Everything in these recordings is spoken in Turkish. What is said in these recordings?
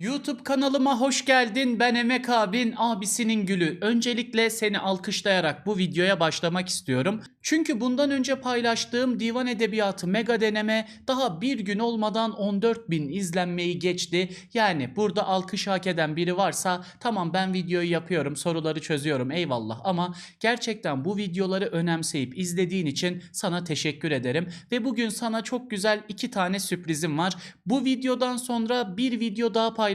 YouTube kanalıma hoş geldin. Ben Emek abin, abisinin gülü. Öncelikle seni alkışlayarak bu videoya başlamak istiyorum. Çünkü bundan önce paylaştığım divan edebiyatı mega deneme daha bir gün olmadan 14 bin izlenmeyi geçti. Yani burada alkış hak eden biri varsa tamam ben videoyu yapıyorum, soruları çözüyorum eyvallah. Ama gerçekten bu videoları önemseyip izlediğin için sana teşekkür ederim. Ve bugün sana çok güzel iki tane sürprizim var. Bu videodan sonra bir video daha paylaşacağım.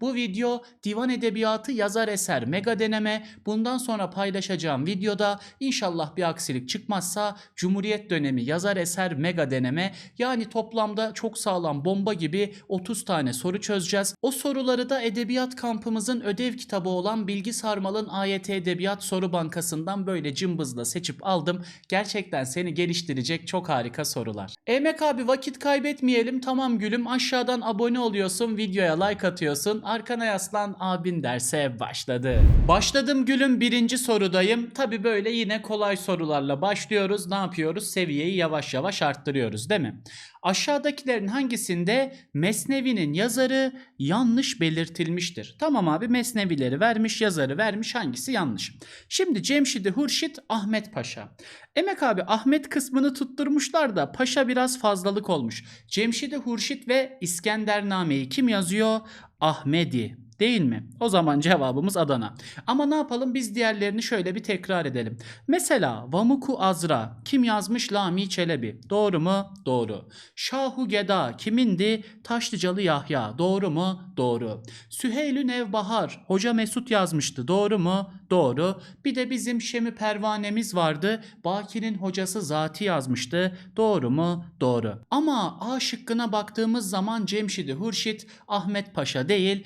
Bu video divan edebiyatı yazar eser mega deneme. Bundan sonra paylaşacağım videoda inşallah bir aksilik çıkmazsa Cumhuriyet dönemi yazar eser mega deneme. Yani toplamda çok sağlam bomba gibi 30 tane soru çözeceğiz. O soruları da edebiyat kampımızın ödev kitabı olan Bilgi Sarmal'ın AYT Edebiyat Soru Bankası'ndan böyle cımbızla seçip aldım. Gerçekten seni geliştirecek çok harika sorular. Emek abi vakit kaybetmeyelim. Tamam gülüm aşağıdan abone oluyorsun, videoya like atıyorsun. Arkana yaslan abin derse başladı. Başladım gülüm birinci sorudayım. Tabi böyle yine kolay sorularla başlıyoruz. Ne yapıyoruz? Seviyeyi yavaş yavaş arttırıyoruz değil mi? Aşağıdakilerin hangisinde Mesnevi'nin yazarı yanlış belirtilmiştir? Tamam abi Mesnevileri vermiş, yazarı vermiş hangisi yanlış? Şimdi Cemşidi Hurşit Ahmet Paşa. Emek abi Ahmet kısmını tutturmuşlar da Paşa biraz fazlalık olmuş. Cemşidi Hurşit ve İskendername'yi kim yazıyor? Ahmedi değil mi? O zaman cevabımız Adana. Ama ne yapalım biz diğerlerini şöyle bir tekrar edelim. Mesela Vamuku Azra kim yazmış Lami Çelebi? Doğru mu? Doğru. Şahu Geda kimindi? Taşlıcalı Yahya. Doğru mu? Doğru. Süheylü Nevbahar Hoca Mesut yazmıştı. Doğru mu? Doğru. Bir de bizim Şemi Pervanemiz vardı. Baki'nin hocası Zati yazmıştı. Doğru mu? Doğru. Ama A şıkkına baktığımız zaman Cemşidi Hurşit Ahmet Paşa değil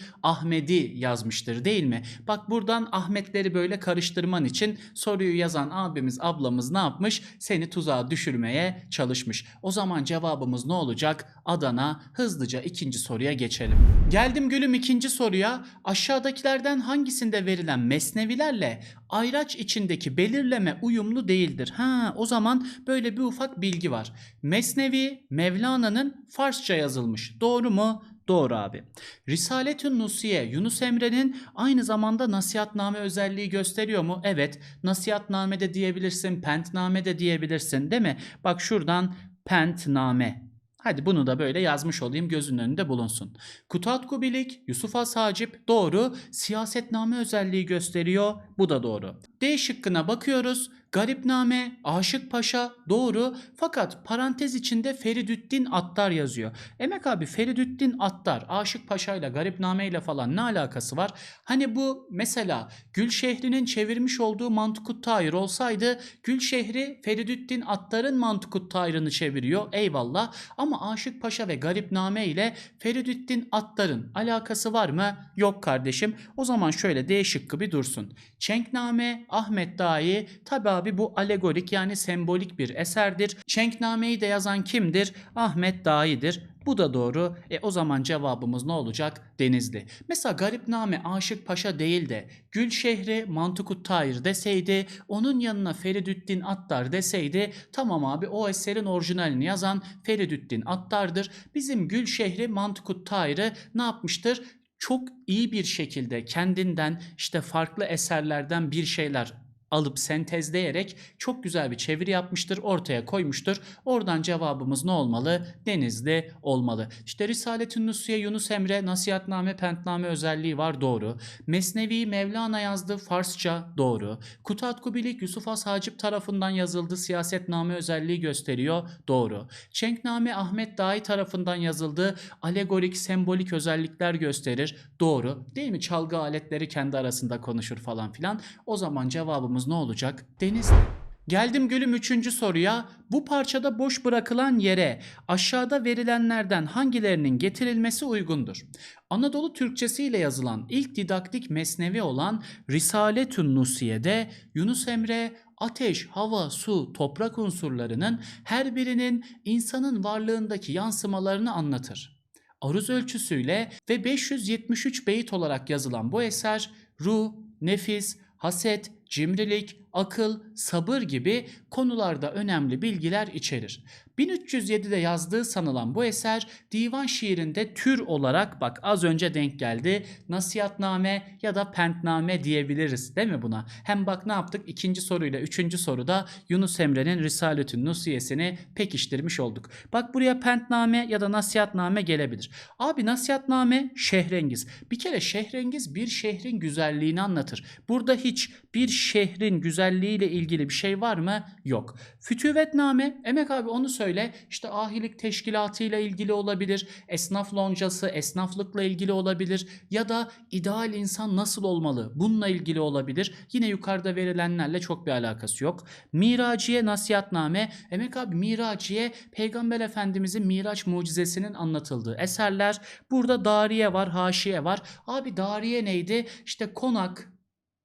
Ahmedi yazmıştır değil mi? Bak buradan Ahmetleri böyle karıştırman için soruyu yazan abimiz ablamız ne yapmış? Seni tuzağa düşürmeye çalışmış. O zaman cevabımız ne olacak? Adana hızlıca ikinci soruya geçelim. Geldim gülüm ikinci soruya. Aşağıdakilerden hangisinde verilen mesnevilerle ayraç içindeki belirleme uyumlu değildir? Ha o zaman böyle bir ufak bilgi var. Mesnevi Mevlana'nın Farsça yazılmış. Doğru mu? Doğru abi. Risaletün Nusiye Yunus Emre'nin aynı zamanda nasihatname özelliği gösteriyor mu? Evet. Nasihatname de diyebilirsin, pentname de diyebilirsin değil mi? Bak şuradan pentname. Hadi bunu da böyle yazmış olayım gözünün önünde bulunsun. Kutat Kubilik, Yusuf Has Hacip doğru. Siyasetname özelliği gösteriyor. Bu da doğru. D şıkkına bakıyoruz. Garipname, Aşık Paşa doğru fakat parantez içinde Feridüddin Attar yazıyor. Emek abi Feridüddin Attar, Aşık Paşa ile Garipname ile falan ne alakası var? Hani bu mesela Gülşehri'nin çevirmiş olduğu Mantukut Tahir olsaydı Gülşehri Feridüddin Attar'ın Mantukut Tahir'ını çeviriyor eyvallah ama Aşık Paşa ve Garipname ile Feridüddin Attar'ın alakası var mı? Yok kardeşim. O zaman şöyle D şıkkı bir dursun. Çenkname, Ahmet Dahi tabi abi bu alegorik yani sembolik bir eserdir. Çenknameyi de yazan kimdir? Ahmet Dahi'dir. Bu da doğru. E o zaman cevabımız ne olacak? Denizli. Mesela Garipname Aşık Paşa değil de Gülşehri Mantukut Tahir deseydi, onun yanına Feridüddin Attar deseydi, tamam abi o eserin orijinalini yazan Feridüddin Attar'dır. Bizim Gülşehri Mantukut Tahir'i ne yapmıştır? Çok iyi bir şekilde kendinden işte farklı eserlerden bir şeyler alıp sentezleyerek çok güzel bir çeviri yapmıştır, ortaya koymuştur. Oradan cevabımız ne olmalı? Denizli olmalı. İşte Risaletün Nusiye Yunus Emre nasihatname pentname özelliği var doğru. Mesnevi Mevlana yazdı Farsça doğru. Kutat Kubilik Yusuf Has Hacip tarafından yazıldı siyasetname özelliği gösteriyor doğru. Çenkname Ahmet Dahi tarafından yazıldı alegorik sembolik özellikler gösterir doğru. Değil mi? Çalgı aletleri kendi arasında konuşur falan filan. O zaman cevabımız ne olacak? Denizli. Geldim gülüm üçüncü soruya. Bu parçada boş bırakılan yere aşağıda verilenlerden hangilerinin getirilmesi uygundur? Anadolu Türkçesiyle yazılan ilk didaktik mesnevi olan Risaletün Nusiye'de Yunus Emre ateş, hava, su, toprak unsurlarının her birinin insanın varlığındaki yansımalarını anlatır. Aruz ölçüsüyle ve 573 beyit olarak yazılan bu eser ruh, nefis, haset, cimrilik, akıl, sabır gibi konularda önemli bilgiler içerir. 1307'de yazdığı sanılan bu eser divan şiirinde tür olarak bak az önce denk geldi. Nasihatname ya da pentname diyebiliriz değil mi buna? Hem bak ne yaptık? İkinci soruyla üçüncü soruda Yunus Emre'nin Risaletün Nusiyesini pekiştirmiş olduk. Bak buraya pentname ya da nasihatname gelebilir. Abi nasihatname şehrengiz. Bir kere şehrengiz bir şehrin güzelliğini anlatır. Burada hiç bir şehrin güzelliğiyle ilgili bir şey var mı? Yok. Fütüvetname, Emek abi onu söyle. İşte ahilik teşkilatıyla ilgili olabilir. Esnaf loncası, esnaflıkla ilgili olabilir. Ya da ideal insan nasıl olmalı? Bununla ilgili olabilir. Yine yukarıda verilenlerle çok bir alakası yok. Miraciye nasihatname. Emek abi Miraciye Peygamber Efendimizin Miraç mucizesinin anlatıldığı eserler. Burada dariye var, haşiye var. Abi dariye neydi? İşte konak,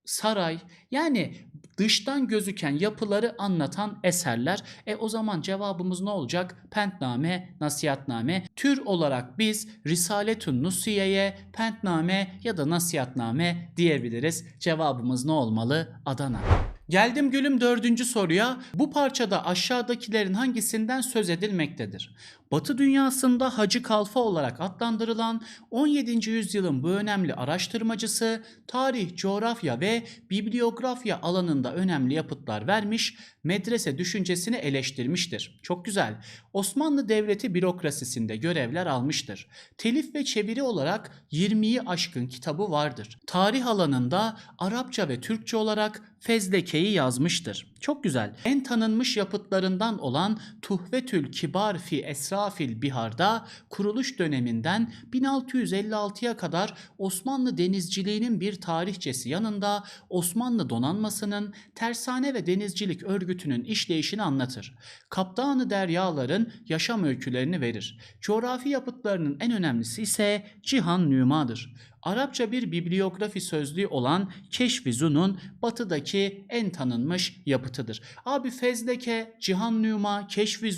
saray yani dıştan gözüken yapıları anlatan eserler. E o zaman cevabımız ne olacak? Pentname, nasihatname. Tür olarak biz Risaletün Nusiye'ye pentname ya da nasihatname diyebiliriz. Cevabımız ne olmalı? Adana. Geldim gülüm dördüncü soruya. Bu parçada aşağıdakilerin hangisinden söz edilmektedir? Batı dünyasında Hacı Kalfa olarak adlandırılan 17. yüzyılın bu önemli araştırmacısı, tarih, coğrafya ve bibliografya alanında önemli yapıtlar vermiş, medrese düşüncesini eleştirmiştir. Çok güzel. Osmanlı Devleti bürokrasisinde görevler almıştır. Telif ve çeviri olarak 20'yi aşkın kitabı vardır. Tarih alanında Arapça ve Türkçe olarak Fezleke'yi yazmıştır. Çok güzel. En tanınmış yapıtlarından olan Tuhvetül Kibar fi Esrafil Bihar'da kuruluş döneminden 1656'ya kadar Osmanlı denizciliğinin bir tarihçesi yanında Osmanlı donanmasının tersane ve denizcilik örgütünün işleyişini anlatır. Kaptanı deryaların yaşam öykülerini verir. Coğrafi yapıtlarının en önemlisi ise Cihan Nümadır. Arapça bir bibliografi sözlüğü olan Keşf-i Zun'un batıdaki en tanınmış yapıtıdır. Abi Fezleke, Cihan Nüma, Keşf-i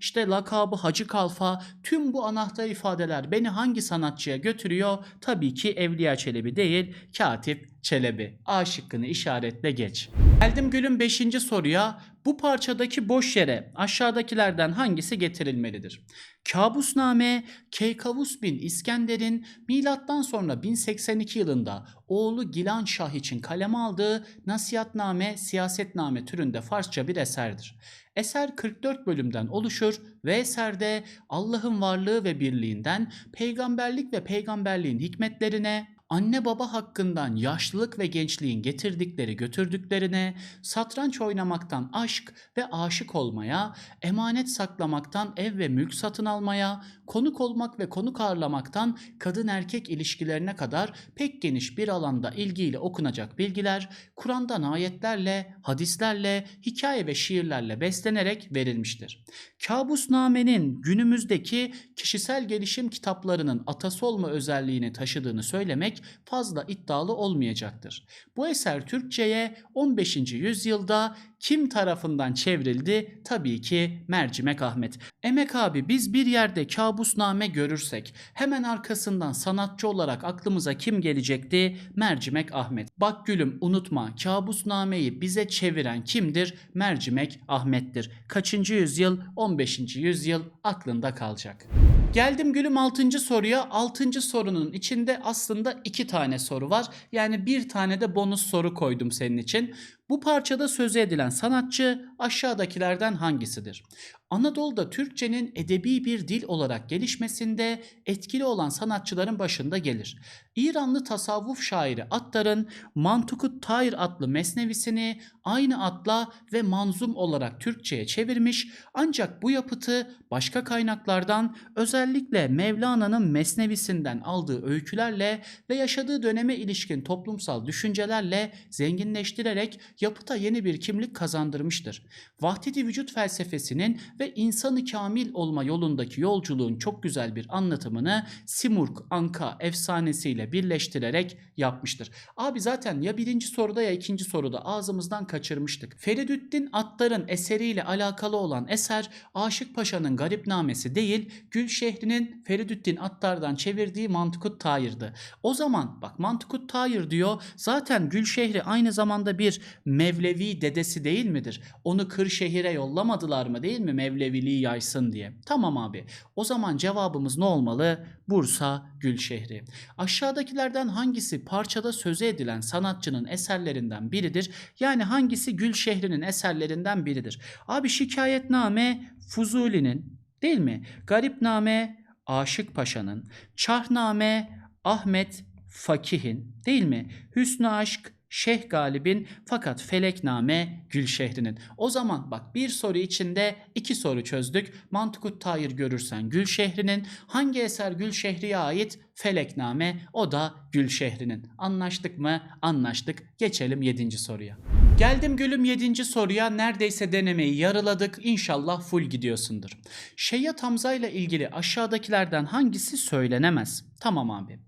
işte lakabı Hacı Kalfa tüm bu anahtar ifadeler beni hangi sanatçıya götürüyor? Tabii ki Evliya Çelebi değil, Katip Çelebi. A şıkkını işaretle geç. Geldim gülüm 5. soruya. Bu parçadaki boş yere aşağıdakilerden hangisi getirilmelidir? Kabusname, Keykavus bin İskender'in milattan sonra 1082 yılında oğlu Gilan Şah için kaleme aldığı nasihatname, siyasetname türünde Farsça bir eserdir. Eser 44 bölümden oluşur ve eserde Allah'ın varlığı ve birliğinden, peygamberlik ve peygamberliğin hikmetlerine, anne baba hakkından yaşlılık ve gençliğin getirdikleri götürdüklerine, satranç oynamaktan aşk ve aşık olmaya, emanet saklamaktan ev ve mülk satın almaya, konuk olmak ve konuk ağırlamaktan kadın erkek ilişkilerine kadar pek geniş bir alanda ilgiyle okunacak bilgiler, Kur'an'dan ayetlerle, hadislerle, hikaye ve şiirlerle beslenerek verilmiştir. Kabusname'nin günümüzdeki kişisel gelişim kitaplarının atası olma özelliğini taşıdığını söylemek fazla iddialı olmayacaktır. Bu eser Türkçe'ye 15. yüzyılda kim tarafından çevrildi? Tabii ki Mercimek Ahmet. Emek abi biz bir yerde kabusname görürsek hemen arkasından sanatçı olarak aklımıza kim gelecekti? Mercimek Ahmet. Bak gülüm unutma kabusnameyi bize çeviren kimdir? Mercimek Ahmet'tir. Kaçıncı yüzyıl? 15. yüzyıl aklında kalacak. Geldim gülüm 6. soruya. 6. sorunun içinde aslında 2 tane soru var. Yani bir tane de bonus soru koydum senin için. Bu parçada sözü edilen sanatçı aşağıdakilerden hangisidir? Anadolu'da Türkçenin edebi bir dil olarak gelişmesinde etkili olan sanatçıların başında gelir. İranlı tasavvuf şairi Attar'ın Mantukut Tayr adlı mesnevisini aynı adla ve manzum olarak Türkçe'ye çevirmiş ancak bu yapıtı başka kaynaklardan özellikle Mevlana'nın mesnevisinden aldığı öykülerle ve yaşadığı döneme ilişkin toplumsal düşüncelerle zenginleştirerek yapıta yeni bir kimlik kazandırmıştır. Vahdeti vücut felsefesinin ve insanı kamil olma yolundaki yolculuğun çok güzel bir anlatımını Simurg Anka efsanesiyle birleştirerek yapmıştır. Abi zaten ya birinci soruda ya ikinci soruda ağzımızdan kaçırmıştık. Feridüddin Attar'ın eseriyle alakalı olan eser Aşık Paşa'nın Garipnamesi değil, Gülşehri'nin Feridüddin Attar'dan çevirdiği Mantıkut Tayir'di. O zaman bak Mantıkut Tayir diyor zaten Gülşehri aynı zamanda bir Mevlevi dedesi değil midir? Onu Kırşehir'e yollamadılar mı değil mi Mevleviliği yaysın diye? Tamam abi. O zaman cevabımız ne olmalı? Bursa Gülşehri. Aşağıdakilerden hangisi parçada sözü edilen sanatçının eserlerinden biridir? Yani hangisi Gülşehri'nin eserlerinden biridir? Abi şikayetname Fuzuli'nin değil mi? Garipname Aşık Paşa'nın, Çahname Ahmet Fakih'in değil mi? Hüsnü Aşk Şeyh Galip'in fakat Felekname Gülşehri'nin. O zaman bak bir soru içinde iki soru çözdük. Mantıkut Tahir görürsen Gülşehri'nin. Hangi eser Gülşehri'ye ait? Felekname o da Gülşehri'nin. Anlaştık mı? Anlaştık. Geçelim 7. soruya. Geldim gülüm 7. soruya. Neredeyse denemeyi yarıladık. İnşallah full gidiyorsundur. Şeyyat Hamza ile ilgili aşağıdakilerden hangisi söylenemez? Tamam abi.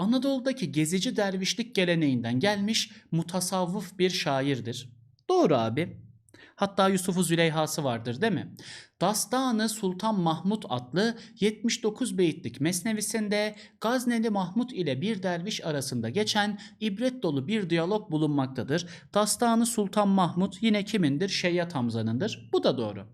Anadolu'daki gezici dervişlik geleneğinden gelmiş mutasavvıf bir şairdir. Doğru abi. Hatta Yusuf'u Züleyha'sı vardır değil mi? Dastanı Sultan Mahmut adlı 79 beyitlik mesnevisinde Gazneli Mahmut ile bir derviş arasında geçen ibret dolu bir diyalog bulunmaktadır. Dastanı Sultan Mahmut yine kimindir? Şeyyat Hamza'nındır. Bu da doğru.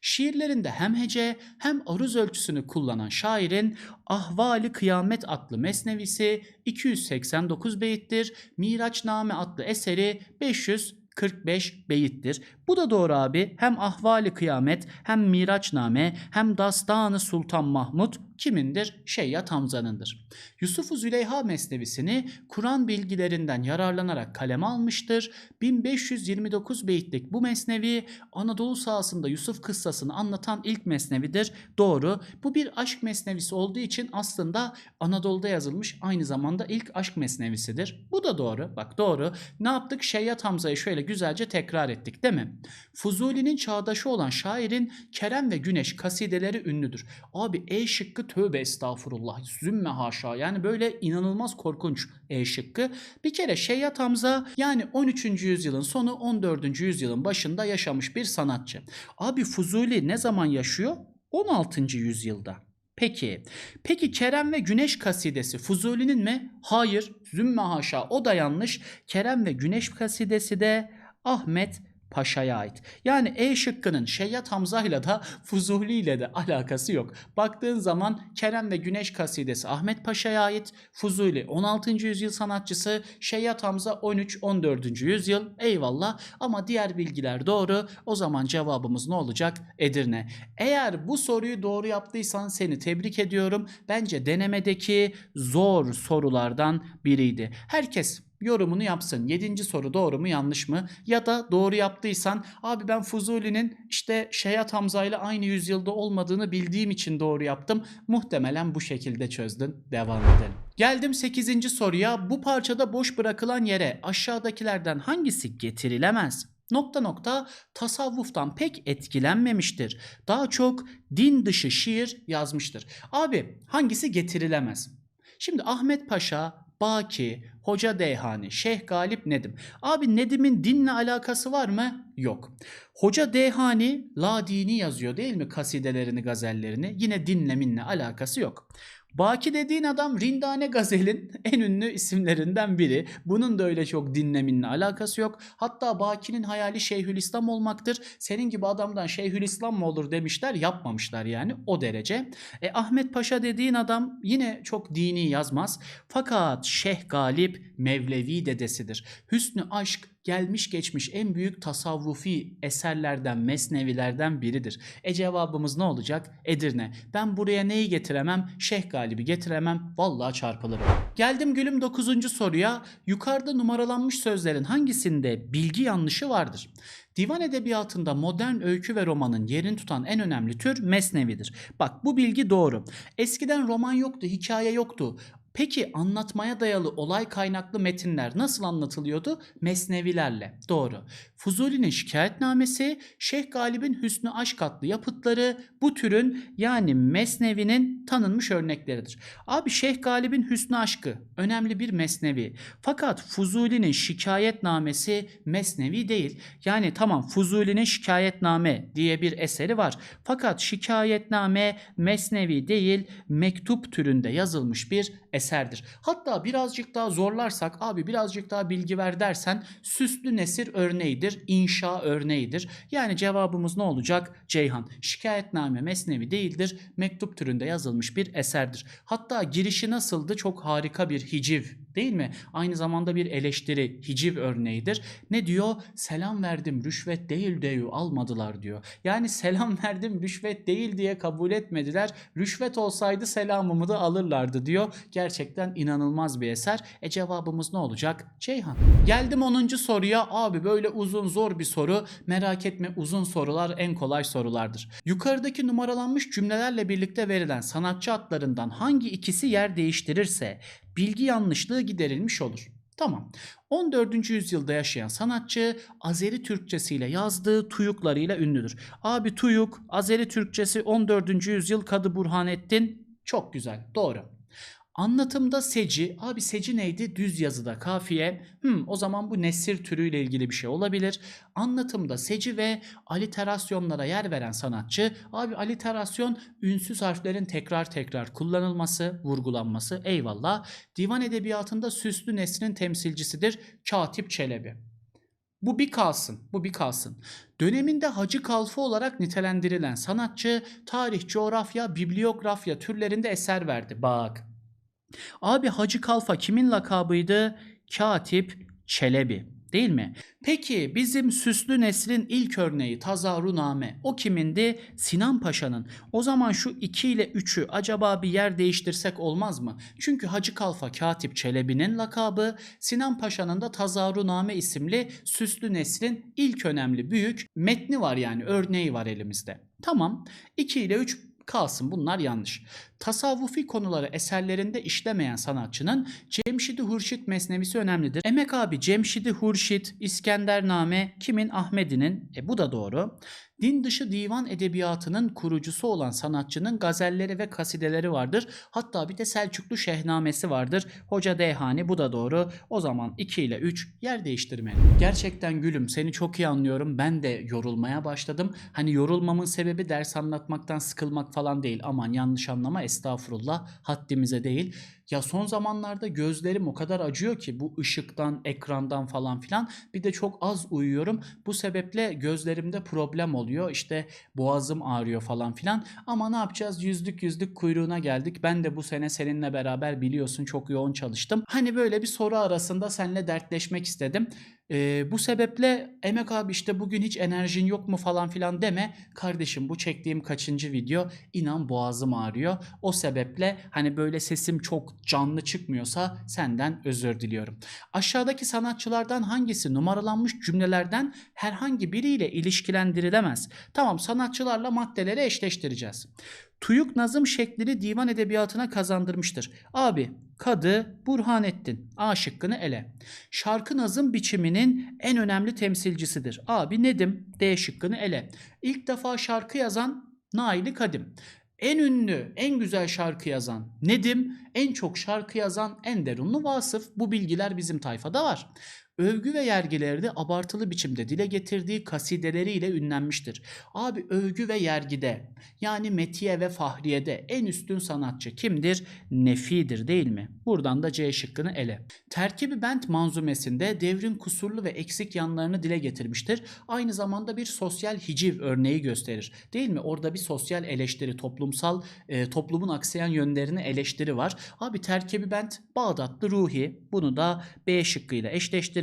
Şiirlerinde hem hece hem aruz ölçüsünü kullanan şairin Ahvali Kıyamet adlı mesnevisi 289 beyittir. Miraçname adlı eseri 500 45 beyittir. Bu da doğru abi. Hem Ahvali Kıyamet hem Miraçname hem Dastanı Sultan Mahmut kimindir? Şeyyat Hamza'nındır. Yusuf-u Züleyha mesnevisini Kur'an bilgilerinden yararlanarak kaleme almıştır. 1529 beyitlik bu mesnevi Anadolu sahasında Yusuf kıssasını anlatan ilk mesnevidir. Doğru. Bu bir aşk mesnevisi olduğu için aslında Anadolu'da yazılmış aynı zamanda ilk aşk mesnevisidir. Bu da doğru. Bak doğru. Ne yaptık? Şeyyat Hamza'yı şöyle güzelce tekrar ettik değil mi? Fuzuli'nin çağdaşı olan şairin Kerem ve Güneş kasideleri ünlüdür. Abi E şıkkı tövbe estağfurullah. Zümme haşa. Yani böyle inanılmaz korkunç E şıkkı. Bir kere Şeyyat Hamza yani 13. yüzyılın sonu 14. yüzyılın başında yaşamış bir sanatçı. Abi Fuzuli ne zaman yaşıyor? 16. yüzyılda. Peki. Peki Kerem ve Güneş kasidesi Fuzuli'nin mi? Hayır. Zümme haşa o da yanlış. Kerem ve Güneş kasidesi de Ahmet Paşa'ya ait. Yani E şıkkının Şeyyat Hamza ile de Fuzuli ile de alakası yok. Baktığın zaman Kerem ve Güneş kasidesi Ahmet Paşa'ya ait. Fuzuli 16. yüzyıl sanatçısı. Şeyyat Hamza 13-14. yüzyıl. Eyvallah ama diğer bilgiler doğru. O zaman cevabımız ne olacak? Edirne. Eğer bu soruyu doğru yaptıysan seni tebrik ediyorum. Bence denemedeki zor sorulardan biriydi. Herkes yorumunu yapsın. Yedinci soru doğru mu yanlış mı? Ya da doğru yaptıysan abi ben Fuzuli'nin işte Şeyat Hamza ile aynı yüzyılda olmadığını bildiğim için doğru yaptım. Muhtemelen bu şekilde çözdün. Devam edelim. Geldim 8. soruya. Bu parçada boş bırakılan yere aşağıdakilerden hangisi getirilemez? Nokta nokta tasavvuftan pek etkilenmemiştir. Daha çok din dışı şiir yazmıştır. Abi hangisi getirilemez? Şimdi Ahmet Paşa, Baki, Hoca Deyhani, Şeyh Galip Nedim. Abi Nedim'in dinle alakası var mı? Yok. Hoca Deyhani la dini yazıyor değil mi kasidelerini, gazellerini? Yine dinle minle alakası yok. Baki dediğin adam Rindane Gazel'in en ünlü isimlerinden biri. Bunun da öyle çok dinleminle alakası yok. Hatta Baki'nin hayali Şeyhülislam olmaktır. Senin gibi adamdan Şeyhülislam mı olur demişler yapmamışlar yani o derece. E, Ahmet Paşa dediğin adam yine çok dini yazmaz. Fakat Şeyh Galip Mevlevi dedesidir. Hüsnü Aşk gelmiş geçmiş en büyük tasavvufi eserlerden, mesnevilerden biridir. E cevabımız ne olacak? Edirne. Ben buraya neyi getiremem? Şeyh Galip'i getiremem. Vallahi çarpılırım. Geldim gülüm 9. soruya. Yukarıda numaralanmış sözlerin hangisinde bilgi yanlışı vardır? Divan edebiyatında modern öykü ve romanın yerini tutan en önemli tür mesnevidir. Bak bu bilgi doğru. Eskiden roman yoktu, hikaye yoktu. Peki anlatmaya dayalı olay kaynaklı metinler nasıl anlatılıyordu? Mesnevilerle. Doğru. Fuzuli'nin şikayetnamesi, Şeyh Galip'in Hüsnü Aşk adlı yapıtları bu türün yani mesnevinin tanınmış örnekleridir. Abi Şeyh Galip'in Hüsnü Aşkı önemli bir mesnevi. Fakat Fuzuli'nin şikayetnamesi mesnevi değil. Yani tamam Fuzuli'nin şikayetname diye bir eseri var. Fakat şikayetname mesnevi değil mektup türünde yazılmış bir eser eserdir. Hatta birazcık daha zorlarsak abi birazcık daha bilgi ver dersen süslü nesir örneğidir, inşa örneğidir. Yani cevabımız ne olacak? Ceyhan. Şikayetname mesnevi değildir, mektup türünde yazılmış bir eserdir. Hatta girişi nasıldı? Çok harika bir hiciv değil mi? Aynı zamanda bir eleştiri, hiciv örneğidir. Ne diyor? Selam verdim, rüşvet değil deyu almadılar diyor. Yani selam verdim, rüşvet değil diye kabul etmediler. Rüşvet olsaydı selamımı da alırlardı diyor. Gerçekten inanılmaz bir eser. E cevabımız ne olacak? Ceyhan. Geldim 10. soruya. Abi böyle uzun zor bir soru. Merak etme uzun sorular en kolay sorulardır. Yukarıdaki numaralanmış cümlelerle birlikte verilen sanatçı adlarından hangi ikisi yer değiştirirse bilgi yanlışlığı giderilmiş olur. Tamam. 14. yüzyılda yaşayan sanatçı Azeri Türkçesiyle yazdığı tuyuklarıyla ünlüdür. Abi tuyuk, Azeri Türkçesi 14. yüzyıl Kadı Burhanettin. Çok güzel. Doğru. Anlatımda seci, abi seci neydi? Düz yazıda kafiye. Hmm, o zaman bu nesir türüyle ilgili bir şey olabilir. Anlatımda seci ve aliterasyonlara yer veren sanatçı. Abi aliterasyon ünsüz harflerin tekrar tekrar kullanılması, vurgulanması. Eyvallah. Divan edebiyatında süslü nesrin temsilcisidir. Katip Çelebi. Bu bir kalsın, bu bir kalsın. Döneminde Hacı Kalfa olarak nitelendirilen sanatçı tarih, coğrafya, bibliografya türlerinde eser verdi. Bak. Abi Hacı Kalfa kimin lakabıydı? Katip Çelebi. Değil mi? Peki bizim Süslü Nesrin ilk örneği Tazaruname o kimindi? Sinan Paşa'nın. O zaman şu 2 ile 3'ü acaba bir yer değiştirsek olmaz mı? Çünkü Hacı Kalfa Katip Çelebi'nin lakabı Sinan Paşa'nın da Tazaruname isimli Süslü Nesrin ilk önemli büyük metni var yani örneği var elimizde. Tamam 2 ile 3 kalsın bunlar yanlış. Tasavvufi konuları eserlerinde işlemeyen sanatçının Cemşidi Hurşit mesnevisi önemlidir. Emek abi Cemşidi Hurşit, İskendername kimin? Ahmedi'nin. E bu da doğru. Din dışı divan edebiyatının kurucusu olan sanatçının gazelleri ve kasideleri vardır. Hatta bir de Selçuklu Şehnamesi vardır. Hoca Dehani bu da doğru. O zaman 2 ile 3 yer değiştirmeli. Gerçekten gülüm seni çok iyi anlıyorum. Ben de yorulmaya başladım. Hani yorulmamın sebebi ders anlatmaktan sıkılmak falan değil. Aman yanlış anlama estağfurullah haddimize değil. Ya son zamanlarda gözlerim o kadar acıyor ki bu ışıktan, ekrandan falan filan. Bir de çok az uyuyorum. Bu sebeple gözlerimde problem oluyor. İşte boğazım ağrıyor falan filan. Ama ne yapacağız? Yüzlük yüzlük kuyruğuna geldik. Ben de bu sene seninle beraber biliyorsun çok yoğun çalıştım. Hani böyle bir soru arasında seninle dertleşmek istedim. Ee, bu sebeple Emek abi işte bugün hiç enerjin yok mu falan filan deme. Kardeşim bu çektiğim kaçıncı video inan boğazım ağrıyor. O sebeple hani böyle sesim çok canlı çıkmıyorsa senden özür diliyorum. Aşağıdaki sanatçılardan hangisi numaralanmış cümlelerden herhangi biriyle ilişkilendirilemez? Tamam sanatçılarla maddeleri eşleştireceğiz. Tuyuk nazım şeklini divan edebiyatına kazandırmıştır. Abi Kadı Burhanettin A şıkkını ele. Şarkı nazım biçiminin en önemli temsilcisidir. Abi Nedim D şıkkını ele. İlk defa şarkı yazan Naili Kadim. En ünlü, en güzel şarkı yazan Nedim, en çok şarkı yazan Enderunlu Vasıf. Bu bilgiler bizim tayfada var. Övgü ve yergileri de abartılı biçimde dile getirdiği kasideleriyle ünlenmiştir. Abi övgü ve yergide yani Metiye ve Fahriye'de en üstün sanatçı kimdir? Nefi'dir değil mi? Buradan da C şıkkını ele. Terkibi Bent manzumesinde devrin kusurlu ve eksik yanlarını dile getirmiştir. Aynı zamanda bir sosyal hiciv örneği gösterir. Değil mi? Orada bir sosyal eleştiri, toplumsal e, toplumun aksayan yönlerini eleştiri var. Abi Terkibi Bent Bağdatlı Ruhi. Bunu da B şıkkıyla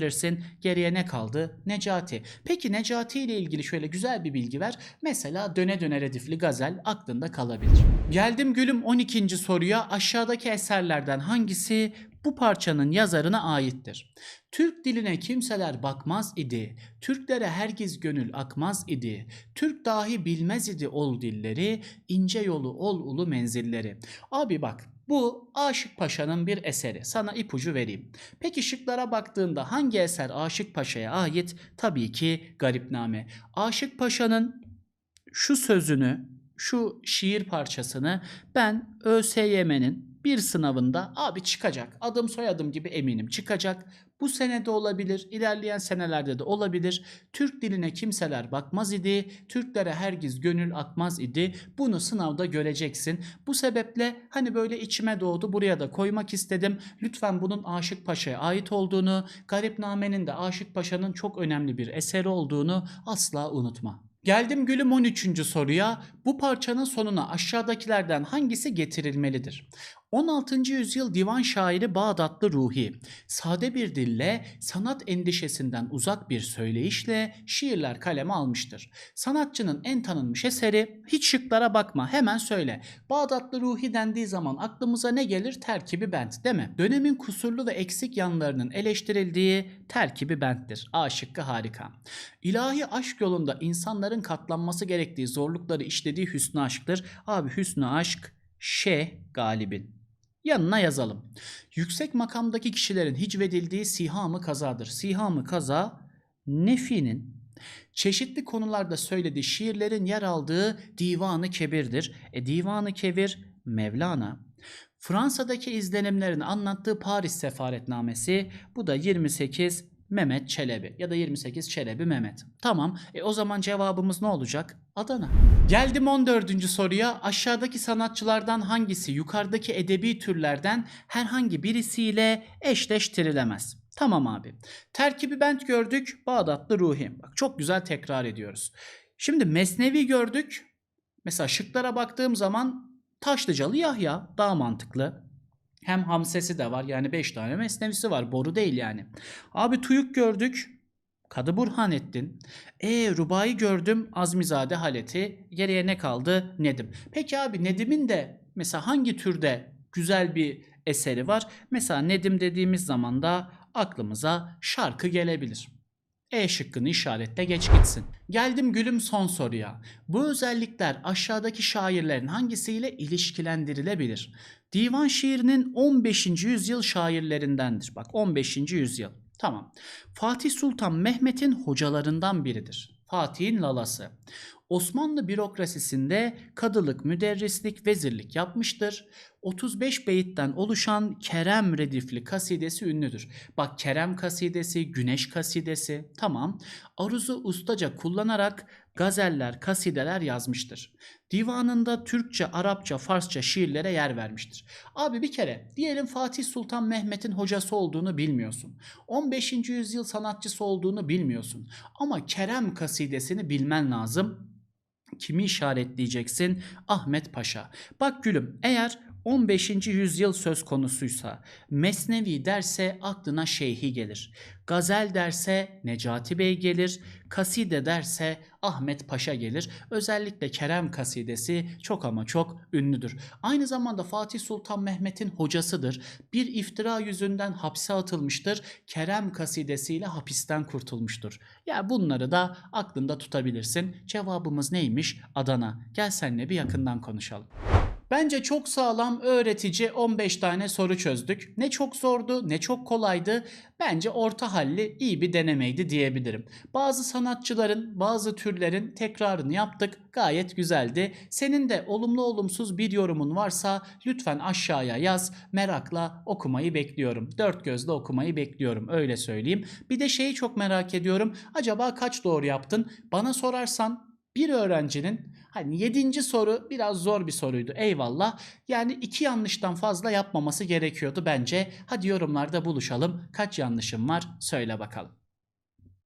eşleştirirsin. Geriye ne kaldı? Necati. Peki Necati ile ilgili şöyle güzel bir bilgi ver. Mesela döne döne redifli gazel aklında kalabilir. Geldim gülüm 12. soruya. Aşağıdaki eserlerden hangisi bu parçanın yazarına aittir? Türk diline kimseler bakmaz idi. Türklere herkes gönül akmaz idi. Türk dahi bilmez idi ol dilleri. ince yolu ol ulu menzilleri. Abi bak bu Aşık Paşa'nın bir eseri. Sana ipucu vereyim. Peki şıklara baktığında hangi eser Aşık Paşa'ya ait? Tabii ki Garipname. Aşık Paşa'nın şu sözünü, şu şiir parçasını ben ÖSYM'nin bir sınavında abi çıkacak. Adım soyadım gibi eminim çıkacak. Bu sene de olabilir, ilerleyen senelerde de olabilir. Türk diline kimseler bakmaz idi, Türklere hergiz gönül atmaz idi. Bunu sınavda göreceksin. Bu sebeple hani böyle içime doğdu, buraya da koymak istedim. Lütfen bunun Aşık Paşa'ya ait olduğunu, Garipname'nin de Aşık Paşa'nın çok önemli bir eseri olduğunu asla unutma. Geldim gülüm 13. soruya. Bu parçanın sonuna aşağıdakilerden hangisi getirilmelidir? 16. yüzyıl divan şairi Bağdatlı Ruhi, sade bir dille, sanat endişesinden uzak bir söyleyişle şiirler kaleme almıştır. Sanatçının en tanınmış eseri, hiç şıklara bakma hemen söyle. Bağdatlı Ruhi dendiği zaman aklımıza ne gelir? Terkibi bent değil mi? Dönemin kusurlu ve eksik yanlarının eleştirildiği terkibi benttir. A şıkkı harika. İlahi aşk yolunda insanların katlanması gerektiği zorlukları işlediği hüsnü aşktır. Abi hüsnü aşk şeyh galibin. Yanına yazalım. Yüksek makamdaki kişilerin hicvedildiği sihamı kazadır. Sihamı kaza Nefi'nin çeşitli konularda söylediği şiirlerin yer aldığı Divanı Kebir'dir. E Divanı Kebir Mevlana. Fransa'daki izlenimlerini anlattığı Paris Sefaretnamesi bu da 28 Mehmet Çelebi ya da 28 Çelebi Mehmet. Tamam e o zaman cevabımız ne olacak? Adana. Geldim 14. soruya. Aşağıdaki sanatçılardan hangisi yukarıdaki edebi türlerden herhangi birisiyle eşleştirilemez? Tamam abi. Terkibi bent gördük. Bağdatlı Ruhi. Bak çok güzel tekrar ediyoruz. Şimdi Mesnevi gördük. Mesela şıklara baktığım zaman Taşlıcalı Yahya daha mantıklı. Hem Hamsesi de var yani 5 tane mesnevisi var boru değil yani. Abi Tuyuk gördük. Kadı Burhanettin. E Rubai gördüm Azmizade Haleti. Geriye ne kaldı? Nedim. Peki abi Nedim'in de mesela hangi türde güzel bir eseri var? Mesela Nedim dediğimiz zaman da aklımıza şarkı gelebilir. E şıkkını işaretle geç gitsin. Geldim gülüm son soruya. Bu özellikler aşağıdaki şairlerin hangisiyle ilişkilendirilebilir? Divan şiirinin 15. yüzyıl şairlerindendir. Bak 15. yüzyıl. Tamam. Fatih Sultan Mehmet'in hocalarından biridir. Fatih'in lalası. Osmanlı bürokrasisinde kadılık, müderrislik, vezirlik yapmıştır. 35 beyitten oluşan Kerem redifli kasidesi ünlüdür. Bak Kerem kasidesi, Güneş kasidesi tamam. Aruzu ustaca kullanarak gazeller, kasideler yazmıştır. Divanında Türkçe, Arapça, Farsça şiirlere yer vermiştir. Abi bir kere diyelim Fatih Sultan Mehmet'in hocası olduğunu bilmiyorsun. 15. yüzyıl sanatçısı olduğunu bilmiyorsun. Ama Kerem kasidesini bilmen lazım. Kimi işaretleyeceksin? Ahmet Paşa. Bak gülüm eğer 15. yüzyıl söz konusuysa Mesnevi derse aklına Şeyhi gelir. Gazel derse Necati Bey gelir. Kaside derse Ahmet Paşa gelir. Özellikle Kerem kasidesi çok ama çok ünlüdür. Aynı zamanda Fatih Sultan Mehmet'in hocasıdır. Bir iftira yüzünden hapse atılmıştır. Kerem kasidesiyle hapisten kurtulmuştur. Ya bunları da aklında tutabilirsin. Cevabımız neymiş? Adana. Gel seninle bir yakından konuşalım. Bence çok sağlam, öğretici 15 tane soru çözdük. Ne çok zordu, ne çok kolaydı. Bence orta halli iyi bir denemeydi diyebilirim. Bazı sanatçıların, bazı türlerin tekrarını yaptık. Gayet güzeldi. Senin de olumlu olumsuz bir yorumun varsa lütfen aşağıya yaz. Merakla okumayı bekliyorum. Dört gözle okumayı bekliyorum öyle söyleyeyim. Bir de şeyi çok merak ediyorum. Acaba kaç doğru yaptın? Bana sorarsan bir öğrencinin hani 7. soru biraz zor bir soruydu eyvallah. Yani iki yanlıştan fazla yapmaması gerekiyordu bence. Hadi yorumlarda buluşalım. Kaç yanlışım var söyle bakalım.